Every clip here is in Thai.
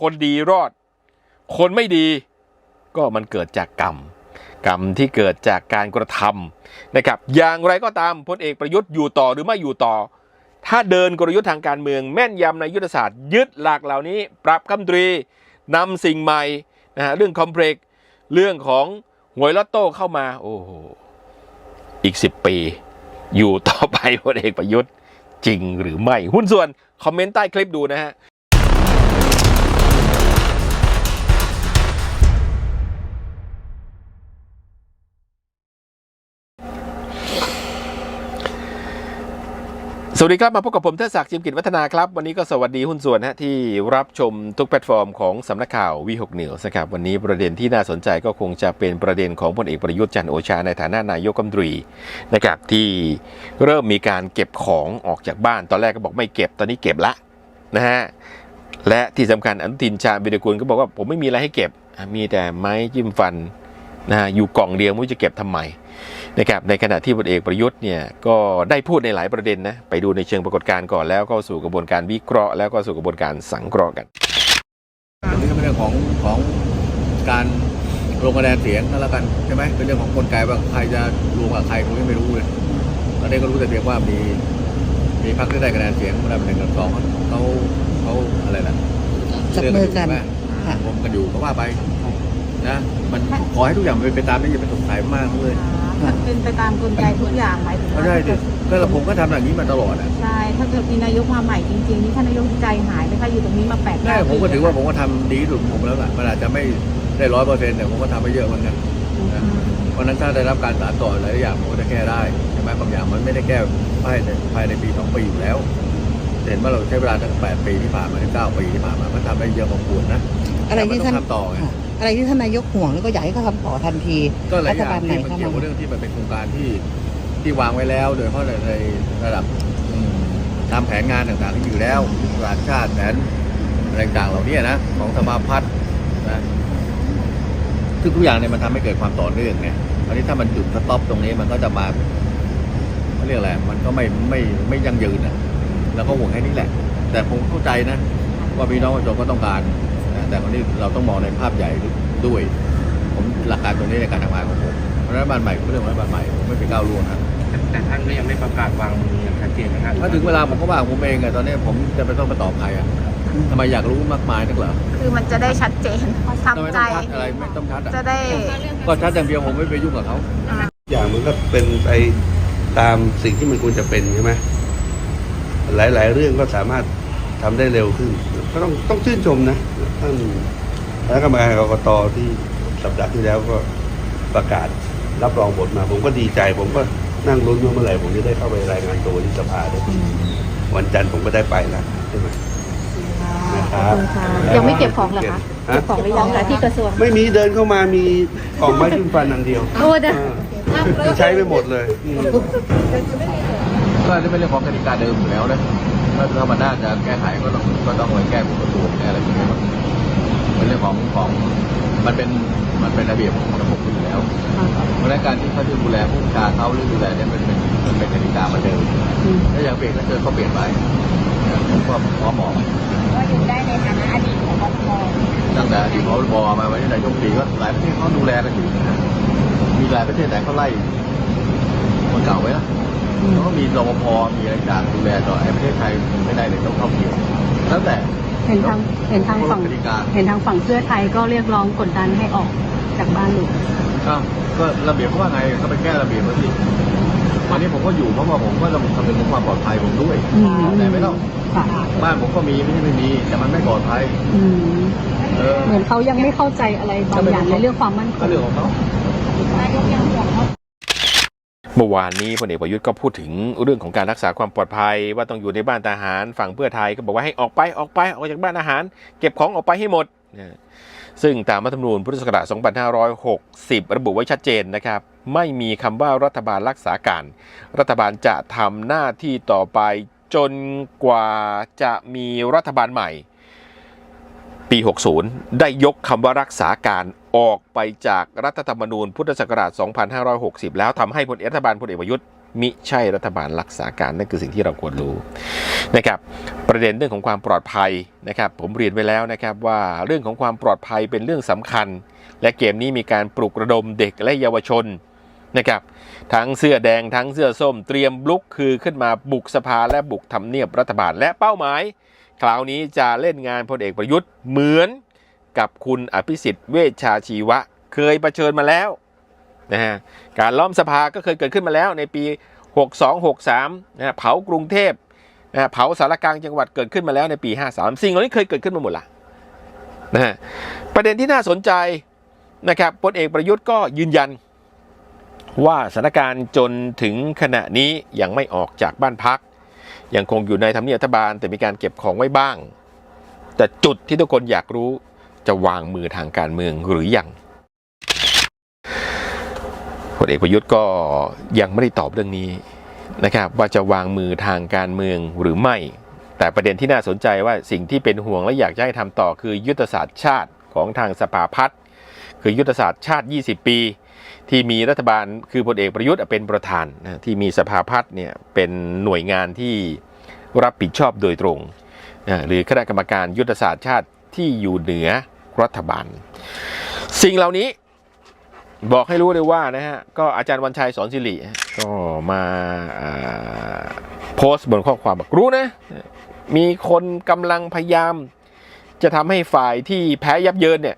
คนดีรอด คนไม่ดีก็มันเกิดจากกรรม กรรมที่เกิดจากการกระทำนะครับ อย่างไรก็ตามพลเอกประยุทธ์อยู่ต่อหรือไม่อยู่ต่อ ถ้าเดินกลยุทธ์ทางการเมืองแม่นยำในยุทธศาสตร์ยึดหลักเหล่านี้ ปรับคำตรีนำสิ่งใหม่นะฮะเรื่องคอมเพล็กซ์เรื่องของหวยลอตโต้เข้ามา โอ้โหอีก 10 ปี อยู่ต่อไปพลเอกประยุทธ์จริงหรือไม่ หุ้นส่วน คอมเมนต์ใต้คลิปดูนะฮะ สวัสดีครับมาพบกับผมเทศศักดิ์จิมกิจวัฒนาครับ วันนี้ก็สวัสดีหุ้นส่วนฮะที่รับชมทุกแพลตฟอร์มของสำนักข่าววีหกนิวส์นะครับวันนี้ประเด็นที่น่าสนใจก็คงจะเป็นประเด็นของพลเอกประยุทธ์จันโอชาในฐานะนายกรัฐมนตรีนะครับที่เริ่มมีการเก็บของออกจากบ้าน ตอนแรกก็บอกไม่เก็บตอนนี้เก็บละนะฮะและที่สำคัญอนุทินชาญวิรกุลก็บอกว่าผมไม่มีอะไรให้เก็บ มีแต่ไม้จิ้มฟัน นะฮะอยู่กล่องเดียวไม่รู้จะเก็บทำไมนะครับในขณะที่พลเอกประยุทธ์เนี่ยก็ได้พูดในหลายประเด็นนะไปดูในเชิงปรากฏการณ์ก่อนแล้วก็สู่กระบวนการวิเคราะห์แล้วก็สู่กระบวนการสังเคราะห์กันอันนี้ก็เป็นเรื่องของของการลงคะแนนเสียงนั่นแล้วกันใช่ไหมเป็นเรื่องของกลไกว่าใครจะรวมกับใครผมยังไม่รู้เลยตอนนี้ก็รู้แต่เพียงว่ามีมีพรรคที่ได้คะแนนเสียงมาได้เป็นหนึ่งกับสองเขาเขาอะไรล่ะจับมือกันเลืยู่ค่ะรวมกันอยู่ก็ว่าไป นะมันขอให้ทุกอย่างมันเป็นไปตามนี้อย่าไปสงสัยมากเลยมันเป็นไปตามกลไกทุกอย่างหมายถึงก็ว่าใช่ดิก็เราผมก็ทำอย่างนี้มาตลอดอะใช่ถ้าเกิดมีนายกมาใหม่จริงๆนี่ท่านนายกใจหายไหมคะอยู่ตรงนี้มาแปดใช่ผมก็ถือว่าผมก็ทำดีที่สุดของผมแล้วล่ะมันอาจจะไม่ได้ร้อยเปอร์เซ็นต์แต่ผมก็ทำไปเยอะเหมือนกันอืมเพราะฉะนั้นถ้าได้รับการสานต่อหลายอย่างมันก็จะแก้ได้ใช่ไหมบางอย่างมันไม่ได้แก้ภายในภายในปีสองปีอยู่แล้วเห็นว่าเราใช้เวลาตั้งแปดปีที่ผ่านมาถึงเก้าปีที่ผ่านมามันทำได้เยอะพอควรนะ อะไรที่แต่มัท่านต้องทำต่อไงค่ะอะไรที่ท่านนายกห่วงแล้วก็อยากให้เขาทำต่อทันทีก็หลายอย่างรัฐบาลไหนที่มันเข้าเกี่ยวมากับเรื่องที่มันเป็นโครงการที่ที่วางไว้แล้ว โดยเฉพาะในในระดับอืมตามแผนงานต่างๆที่อยู่แล้วหลักชาติแผนอะไรต่างๆเหล่านี้นะของสมาพัฒน์นะซึ่งทุกอย่างเนี่ยมันทำให้เกิดความต่อเนื่องไงคราวนี้ถ้ามันจุดสต็อปตรงนี้มันก็จะมาเขาเรียกอะไรมันก็ไม่ไม่ไม่ยั่งยืนนะแล้วก็ห่วงแค่นี้แหละ แต่ผมเข้าใจนะ ว่าพี่น้องประชาชนก็ต้องการนะ แต่วันนี้เราต้องมองในภาพใหญ่ด้วย ผมหลักการตรงนี้ในการทำงานของผมเพราะฉะนั้นบ้านใหม่เป็นเรื่องของรัฐบาลใหม่ผมไม่ไปก้าวล่วงครับแต่ท่านก็ยังไม่ประกาศวางมืออย่างชัดเจนนะครับถ้าถึงเวลาผมก็ว่าผมเองอะตอนนี้ผมจะไปต้องไปตอบใครอะทำไมอยากรู้มากมายนักเหรอคือมันจะได้ชัดเจนทำไมทำใจต้องชัดอะไรไม่ต้องชัดอะจะได้ก็ชัดอย่างเดียวผมไม่ไปยุ่งกับเขาอย่างมันก็เป็นไปตามสิ่งที่มันควรจะเป็นใช่ไหมหลาย ๆ เรื่องก็สามารถทำได้เร็วขึ้น ก็ต้องต้องชื่นชมนะท่านคณะกรรมการกรกตที่สัปดาห์ที่แล้วก็ประกาศรับรองผลมา ผมก็ดีใจ ผมก็นั่งลุ้นว่าเมื่อไหร่ผมจะได้เข้าไปรายงานตัวที่สภาได้วันจันทร์ผมก็ได้ไปแล้วใช่ไหมนะครับยังไม่เก็บของเหรอคะฮะเก็บของหรือยังคะที่กระทรวงไม่มีเดินเข้ามามีกล่องไม้จิ้มฟันอันเดียวโอ้เด้อเออใช้ไปหมดเลยอืมก็จะเป็นเรื่องของกติกาเดิมอยู่แล้วนะ ถ้าถ้ามันน่าจะแก้ไขก็ต้องก็ต้องไปแก้กฎกระทรวงแก้อะไรพวกนี้มันเป็นเรื่องของของมันเป็นมันเป็นระเบียบของระบบอยู่แล้ว เพราะฉะนั้นการที่เขาจะดูแลผู้บัญชาเขาหรือดูแลเนี่ยมันเป็นมันเป็นกติกาเหมือนเดิมถ้าอย่างเปลี่ยนก็เจอเขาเปลี่ยนไปผมก็พร้อมมองก็อยู่ได้ในฐานะอดีตของกทมตั้งแต่อดีตพบมาวันนี้นายกตรีก็หลายประเทศเขาดูแลกันอยู่นะมีหลายประเทศไหนเขาไล่คนเก่าไว้นะ เขาก็มีรปภมีอะไรต่างดูแลต่อไอ้ประเทศไทยไม่ได้เลยต้องเข้าเกี่ยวแล้วแต่เห็นทางเห็นทางฝั่งกติกาเห็นทางฝั่งเพื่อไทยก็เรียกร้องกดดันให้ออกจากบ้านหลวงอ้าวก็ระเบียบเขาว่าไงก็ไปแก้ระเบียบเขาสิวันนี้ผมก็อยู่เพราะว่าผมก็ต้องคำนึงถึงความปลอดภัยผมด้วยอืมแต่ไม่ต้องค่ะบ้านผมก็มีไม่ใช่ไม่มีแต่มันไม่ปลอดภัยอืมเออเหมือนเขายังไม่เข้าใจอะไรบางอย่างในเรื่องความมั่นคก็งเรื่องของเขานายกยังห่วงว่าเมื่อวานนี้พลเอกประยุทธ์ก็พูดถึงเรื่องของการรักษาความปลอดภัย ว่าต้องอยู่ในบ้านทหารฝั่งเพื่อไทยก็บอกว่าให้ออกไปออกไปออกจากบ้านทหาร เก็บของออกไปให้หมด ซึ่งตามรัฐธรรมนูญพุทธศักราช 2560 ระบุไว้ชัดเจนนะครับ ไม่มีคำว่ารัฐบาลรักษาการ รัฐบาลจะทำหน้าที่ต่อไปจนกว่าจะมีรัฐบาลใหม่ ปี 60 ได้ยกคำว่ารักษาการ ออกไปจากรัฐธรรมนูญพุทธศักราช 2560 แล้วทำให้พลรัฐบาลพลเอกประยุทธ์มิใช่รัฐบาลรักษาการนั่นคือสิ่งที่เราควรรู้นะครับประเด็นเรื่องของความปลอดภัยนะครับผมเรียนไว้แล้วนะครับว่าเรื่องของความปลอดภัยเป็นเรื่องสำคัญ และเกมนี้มีการปลุกระดมเด็กและเยาวชนนะครับทั้งเสื้อแดงทั้งเสื้อส้มเตรียมลุกคือขึ้นมาบุกสภาและบุกทำเนียบรัฐบาลและเป้าหมาย คราวนี้จะเล่นงานพลเอกประยุทธ์เหมือน กับคุณอภิสิทธิ์เวชชาชีวะ เคยประชิญมาแล้วนะฮะการล้อมสภาก็เคยเกิดขึ้นมาแล้วในปี 6263นะฮะเผากรุงเทพนะฮะเผาสารกลางจังหวัดเกิดขึ้นมาแล้วในปี 53 สิ่งเหล่านี้เคยเกิดขึ้นมาหมดละนะฮะประเด็นที่น่าสนใจนะครับพลเอกประยุทธ์ก็ยืนยันว่าสถานการณ์จนถึงขณะนี้ยังไม่ออกจากบ้านพัก ยังคงอยู่ในทำเนียบรัฐบาลแต่มีการเก็บของไว้บ้าง แต่จุดที่ทุกคนอยากรู้ จะวางมือทางการเมืองหรือยังพลเอกประยุทธ์ก็ยังไม่ได้ตอบเรื่องนี้นะครับ ว่าจะวางมือทางการเมืองหรือไม่ แต่ประเด็นที่น่าสนใจว่าสิ่งที่เป็นห่วงและอยากจะให้ทำต่อคือยุทธศาสตร์ชาติของทางสภาพัฒน์คือยุทธศาสตร์ชาติ 20 ปี ที่มีรัฐบาลคือพลเอกประยุทธ์เป็นประธานนะที่มีสภาพัฒน์เนี่ยเป็นหน่วยงานที่รับผิดชอบโดยตรงนะหรือคณะกรรมการยุทธศาสตร์ชาติ ที่อยู่เหนือรัฐบาล สิ่งเหล่านี้บอกให้รู้เลยว่านะฮะก็อาจารย์วันชัยสอนสิริก็มาาโพสต์บนข้อความบอกรู้นะ มีคนกำลังพยายาม จะทำให้ฝ่ายที่แพ้ยับเยินเนี่ย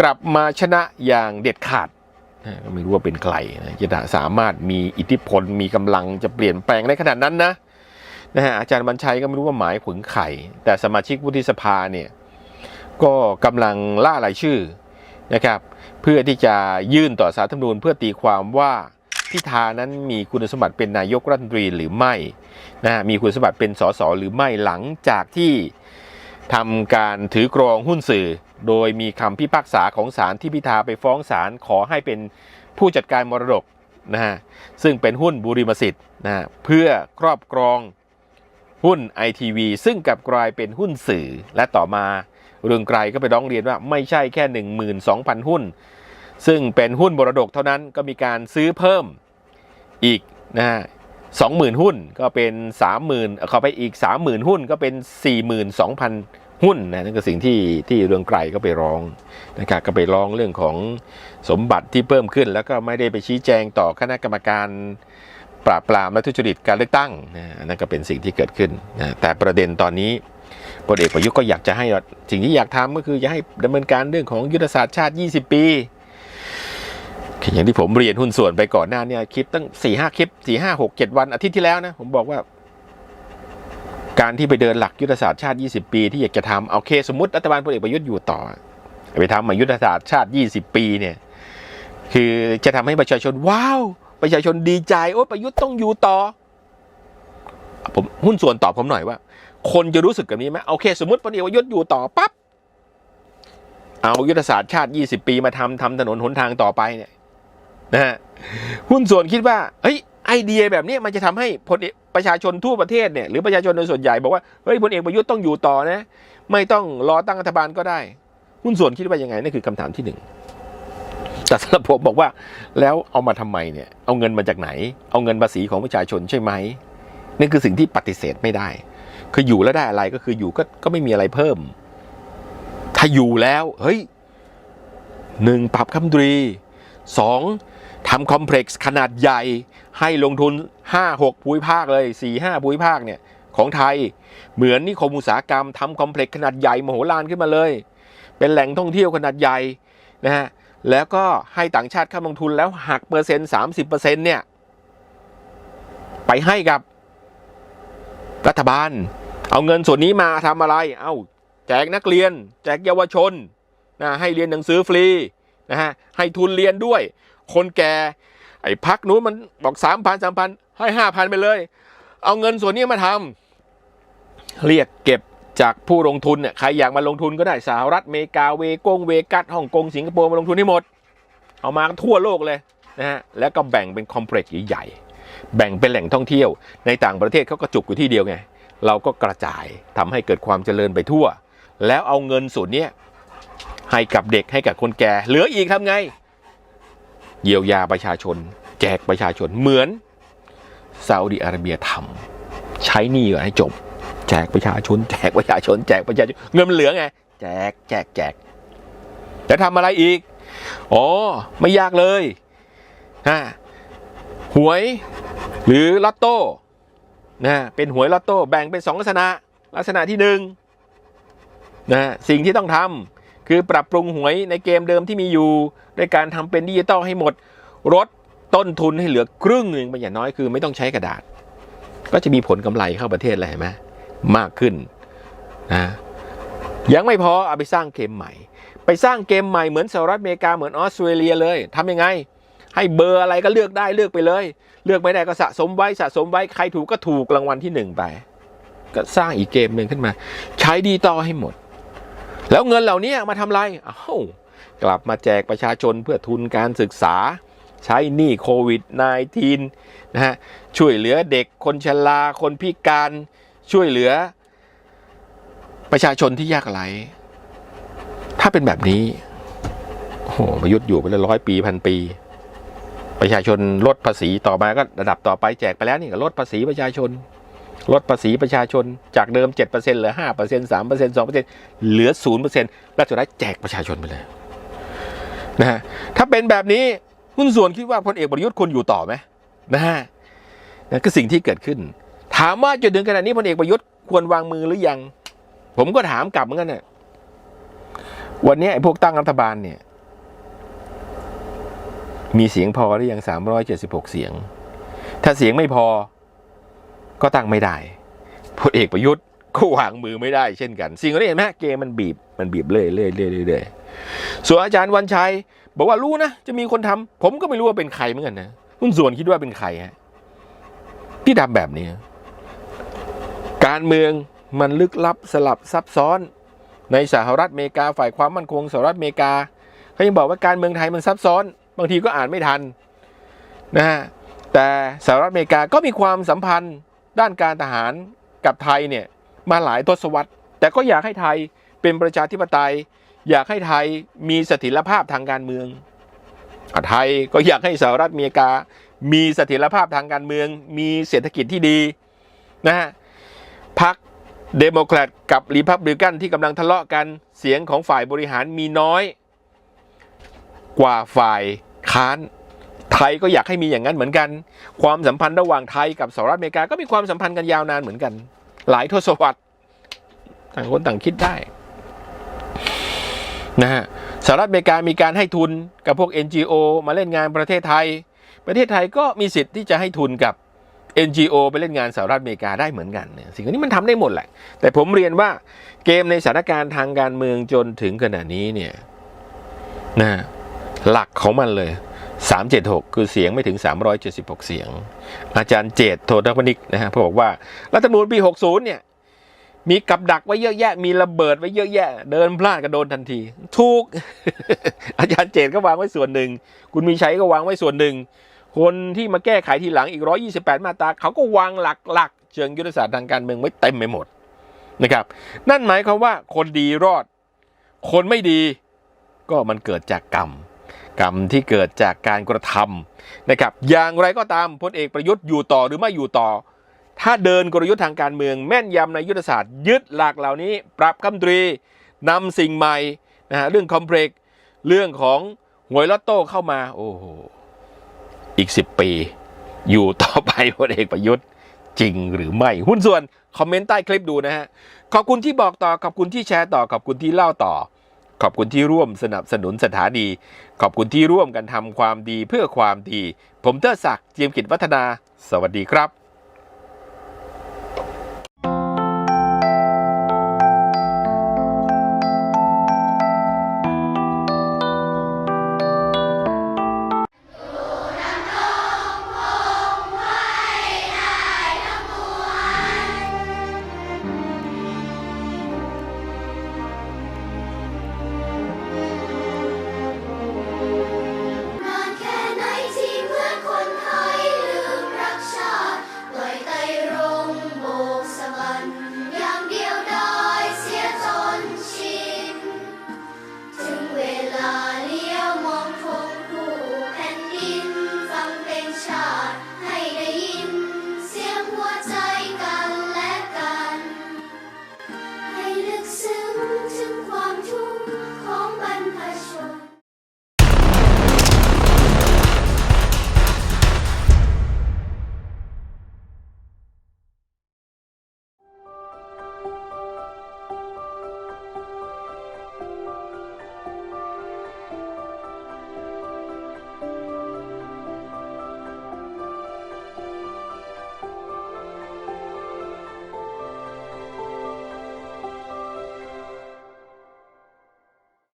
กลับมาชนะอย่างเด็ดขาดก็ไม่รู้ว่าเป็นใครนะจะสามารถมีอิทธิพลมีกำลังจะเปลี่ยนแปลงได้ขนาดนั้นนะนะฮะอาจารย์บัญชัยก็ไม่รู้ว่าหมายถึงใครแต่สมาชิกวุฒิสภาเนี่ย ก็กำลังล่ารายชื่อนะครับ เพื่อที่จะยื่นต่อสารธรรมนูญเพื่อตีความว่าพิธานั้นมีคุณสมบัติเป็นนายกรัฐมนตรีหรือไม่นะฮะมีคุณสมบัติเป็นสสหรือไม่หลังจากที่ทำการถือกรองหุ้นสื่อ โดยมีคำพิพากษาของศาลที่พิธาไปฟ้องศาลขอให้เป็นผู้จัดการมรดกนะฮะซึ่งเป็นหุ้นบุริมสิทธิ์นะฮะเพื่อครอบครองหุ้นไอทีวีซึ่งกลับกลายเป็นหุ้นสื่อและต่อมา เรืองไกรก็ไปร้องเรียนว่าไม่ใช่แค่ 12,000 หุ้น ซึ่งเป็นหุ้นมรดกเท่านั้นก็มีการซื้อเพิ่มอีกนะฮะ20,000หุ้นก็เป็น30,000เอาเข้าไปอีก30,000หุ้นก็เป็น42,000หุ้นนะนั่นคือสิ่งที่ที่เรืองไกรก็ไปร้องนะครับก็ไปร้องเรื่องของสมบัติที่เพิ่มขึ้น แล้วก็ไม่ได้ไปชี้แจงต่อคณะกรรมการปราบปรามและทุจริตการเลือกตั้งนะนั่นก็เป็นสิ่งที่เกิดขึ้นนะแต่ประเด็นตอนนี้ พลเอกประยุทธ์ก็อยากจะให้สิ่งที่อยากทำก็คือจะให้ดำเนินการเรื่องของยุทธศาสตร์ชาติ 20 ปีอย่างที่ผมเรียนหุ้นส่วนไปก่อนหน้าเนี่ยคลิปตั้งสี่ห้าคลิปสี่ห้าหกเจ็ดวันอาทิตย์ที่แล้วนะ ผมบอกว่า การที่ไปเดินหลักยุทธศาสตร์ชาติ 20 ปี ที่อยากจะทำเอาเคสมมติรัฐบาลพลเอกประยุทธ์อยู่ต่อ ไปทำมายุทธศาสตร์ชาติ 20 ปีเนี่ย คือจะทำให้ประชาชนว้าว ประชาชนดีใจโอ้ประยุทธ์ต้องอยู่ต่อ ผมหุ้นส่วนตอบผมหน่อยว่า คนจะรู้สึกแบบนี้ไหมโอเค สมมติพลเอกประยุทธ์อยู่ต่อปั๊บเอายุทธศาสตร์ชาติ 20 ปีมาทำทำถนนหนทางต่อไปเนี่ยนะฮะหุ้นส่วนคิดว่าเฮ้ยไอเดียแบบนี้มันจะทำให้พลประชาชนทั่วประเทศเนี่ยหรือประชาชนโดยส่วนใหญ่บอกว่าเฮ้ยพลเอกประยุทธ์ต้องอยู่ต่อนะ ไม่ต้องรอตั้งรัฐบาลก็ได้ หุ้นส่วนคิดว่ายังไงนั่นคือคำถามที่หนึ่งแต่สำหรับผมบอกว่าแล้วเอามาทำไมเนี่ยเอาเงินมาจากไหน เอาเงินภาษีของประชาชนใช่ไหมนั่คือสิ่งที่ปฏิเสธไม่ได้ คืออยู่แล้วได้อะไรก็คืออยู่ก็ก็ไม่มีอะไรเพิ่ม ถ้าอยู่แล้วเฮ้ยหนึ่งปรับคำดรีสองทำคอมเพล็กซ์ขนาดใหญ่ให้ลงทุน 5-6ภูมิภาคเลย 4-5ภูมิภาคเนี่ยของไทยเหมือนนิคมอุตสาหกรรมทำคอมเพล็กซ์ขนาดใหญ่มโหฬารขึ้นมาเลย เป็นแหล่งท่องเที่ยวขนาดใหญ่นะฮะแล้วก็ให้ต่างชาติเข้าลงทุนแล้วหักเปอร์เซ็นต์สามสิบเปอร์เซ็นต์เนี่ย ไปให้กับรัฐบาล เอาเงินส่วนนี้มาทำอะไร เอาแจกนักเรียน แจกเยาวชนนะให้เรียนหนังสือฟรีนะฮะให้ทุนเรียนด้วย คนแก่ไอ้พักนู้นมันบอกสามพันสามพันให้ห้าพันไปเลย เอาเงินส่วนนี้มาทำเรียกเก็บจากผู้ลงทุนเนี่ยใครอยากมาลงทุนก็ได้สหรัฐอเมริกาเวกงเวกัสฮ่องกงสิงคโปร์มาลงทุนให้หมด เอามาทั่วโลกเลยนะฮะแล้วก็แบ่งเป็นคอมเพล็กซ์ใหญ่ๆแบ่งเป็นแหล่งท่องเที่ยว ในต่างประเทศเขาก็จุกอยู่ที่เดียวไง เราก็กระจายทำให้เกิดความเจริญไปทั่ว แล้วเอาเงินส่วนเนี้ยให้กับเด็กให้กับคนแก่ เหลืออีกทำไง เยียวยาประชาชน แจกประชาชนเหมือนซาอุดิอาระเบียทำใช้หนี้ก่อนให้จบ แจกประชาชน แจกประชาชน แจกประชาชนเงินมันเหลือไงแจกแจกแจกจะทำอะไรอีกอ๋อไม่ยากเลยฮะหวยหรือลอตโต้ นะเป็นหวยลอตโต้แบ่งเป็นสองลักษณะ ลักษณะที่หนึ่งนะสิ่งที่ต้องทำคือปรับปรุงหวยในเกมเดิมที่มีอยู่ด้วยการทำเป็นดิจิตอลให้หมดลดต้นทุนให้เหลือครึ่งหนึ่งเป็นอย่างน้อยคือไม่ต้องใช้กระดาษ ก็จะมีผลกำไรเข้าประเทศเลยเห็นไหมมากขึ้นนะยังไม่พอเอาไปสร้างเกมใหม่ ไปสร้างเกมใหม่เหมือนสหรัฐอเมริกาเหมือนออสเตรเลียเลยทำยังไง ให้เบอร์อะไรก็เลือกได้เลือกไปเลย เลือกไม่ได้ก็สะสมไว้สะสมไว้ใครถูกก็ถูกรางวัลที่หนึ่งไป ก็สร้างอีกเกมหนึ่งขึ้นมา ใช้ดีต่อให้หมด แล้วเงินเหล่านี้มาทำอะไรอ้าวกลับมาแจกประชาชนเพื่อทุนการศึกษา ใช้หนี้โควิด -19 นะฮะช่วยเหลือเด็กคนชราคนพิการช่วยเหลือ ประชาชนที่ยากไร้ถ้าเป็นแบบนี้โอ้โหประยุทธ์อยู่ไปเลยร้อยปีพันปี ประชาชนลดภาษีต่อมาก็ระดับต่อไปแจกไปแล้วนี่ก็ลดภาษีประชาชน ลดภาษีประชาชนจากเดิม 7%เหลือ 5% 3% 2%เหลือ 0%แล้วสุดท้ายแจกประชาชนไปเลยนะฮะถ้าเป็นแบบนี้หุ้นส่วนคิดว่าพลเอกประยุทธ์ควรอยู่ต่อไหมนะฮะนั่นคือสิ่งที่เกิดขึ้น ถามว่าจนถึงขณะนี้พลเอกประยุทธ์ควรวางมือหรือยัง ผมก็ถามกลับเหมือนกันเนี่ยวันนี้ไอ้พวกตั้งรัฐบาลเนี่ย มีเสียงพอหรือยัง 376 เสียง ถ้าเสียงไม่พอก็ตั้งไม่ได้พลเอกประยุทธ์ก็วางมือไม่ได้เช่นกัน สิ่งนี้เห็นไหมเกมมันบีบมันบีบเรื่อยเรื่อยเรื่อยเรื่อยส่วนอาจารย์วันชัย บอกว่ารู้นะจะมีคนทำผมก็ไม่รู้ว่าเป็นใครเหมือนกันนะหุ้นส่วนคิดว่าเป็นใครฮะที่ทำแบบนี้ การเมืองมันลึกลับสลับซับซ้อน ในสหรัฐอเมริกาฝ่ายความมั่นคงสหรัฐอเมริกาเขายังบอกว่าการเมืองไทยมันซับซ้อน บางทีก็อ่านไม่ทันนะฮะแต่สหรัฐอเมริกาก็มีความสัมพันธ์ด้านการทหารกับไทยเนี่ยมาหลายทศวรรษ แต่ก็อยากให้ไทยเป็นประชาธิปไตย อยากให้ไทยมีเสถียรภาพทางการเมืองไทยก็อยากให้สหรัฐอเมริกา มีเสถียรภาพทางการเมือง มีเศรษฐกิจที่ดีนะฮะพรรคเดโมแครตกับรีพับลิกันที่กำลังทะเลาะกันเสียงของฝ่ายบริหารมีน้อย กว่าฝ่ายค้านไทยก็อยากให้มีอย่างนั้นเหมือนกัน ความสัมพันธ์ระหว่างไทยกับสหรัฐอเมริกาก็มีความสัมพันธ์กันยาวนานเหมือนกัน หลายทศวรรษต่างคนต่างคิดได้นะฮะสหรัฐอเมริกามีการให้ทุนกับพวก NGO มาเล่นงานประเทศไทย ประเทศไทยก็มีสิทธิ์ที่จะให้ทุนกับ NGO ไปเล่นงานสหรัฐอเมริกาได้เหมือนกัน สิ่งนี้มันทำได้หมดแหละ แต่ผมเรียนว่าเกมในสถานการณ์ทางการเมืองจนถึงขณะนี้เนี่ยนะ หลักของมันเลย 376 คือเสียงไม่ถึง 376 เสียง อาจารย์เจตโทนพนิกนะฮะเขาบอกว่ารัฐธรรมนูญปี 60 เนี่ย มีกับดักไว้เยอะแยะ มีระเบิดไว้เยอะแยะ เดินพลาดก็โดนทันที ถูก อาจารย์เจตก็วางไว้ส่วนหนึ่ง คุณมีชัยก็วางไว้ส่วนหนึ่ง คนที่มาแก้ไขทีหลังอีก 128 มาตราเขาก็วางหลักๆเชิงยุทธศาสตร์ทางการเมืองไว้เต็มไปหมดนะครับ นั่นหมายความว่าคนดีรอด คนไม่ดีก็มันเกิดจากกรรม กรรมที่เกิดจากการกระทำนะครับ อย่างไรก็ตามพลเอกประยุทธ์อยู่ต่อหรือไม่อยู่ต่อ ถ้าเดินกลยุทธ์ทางการเมืองแม่นยำในยุทธศาสตร์ยึดหลักเหล่านี้ ปรับคำตรีนำสิ่งใหม่นะฮะเรื่องคอมเพล็กซ์เรื่องของหวยลอตโต้เข้ามาโอ้โหอีก 10 ปี อยู่ต่อไปพลเอกประยุทธ์จริงหรือไม่หุ้นส่วนคอมเมนต์ใต้คลิปดูนะฮะขอบคุณที่บอกต่อขอบคุณที่แชร์ต่อขอบคุณที่เล่าต่อ ขอบคุณที่ร่วมสนับสนุนสถานี ขอบคุณที่ร่วมกันทำความดีเพื่อความดี ผมเตอร์ศักดิ์เจียมกิจวัฒนา สวัสดีครับ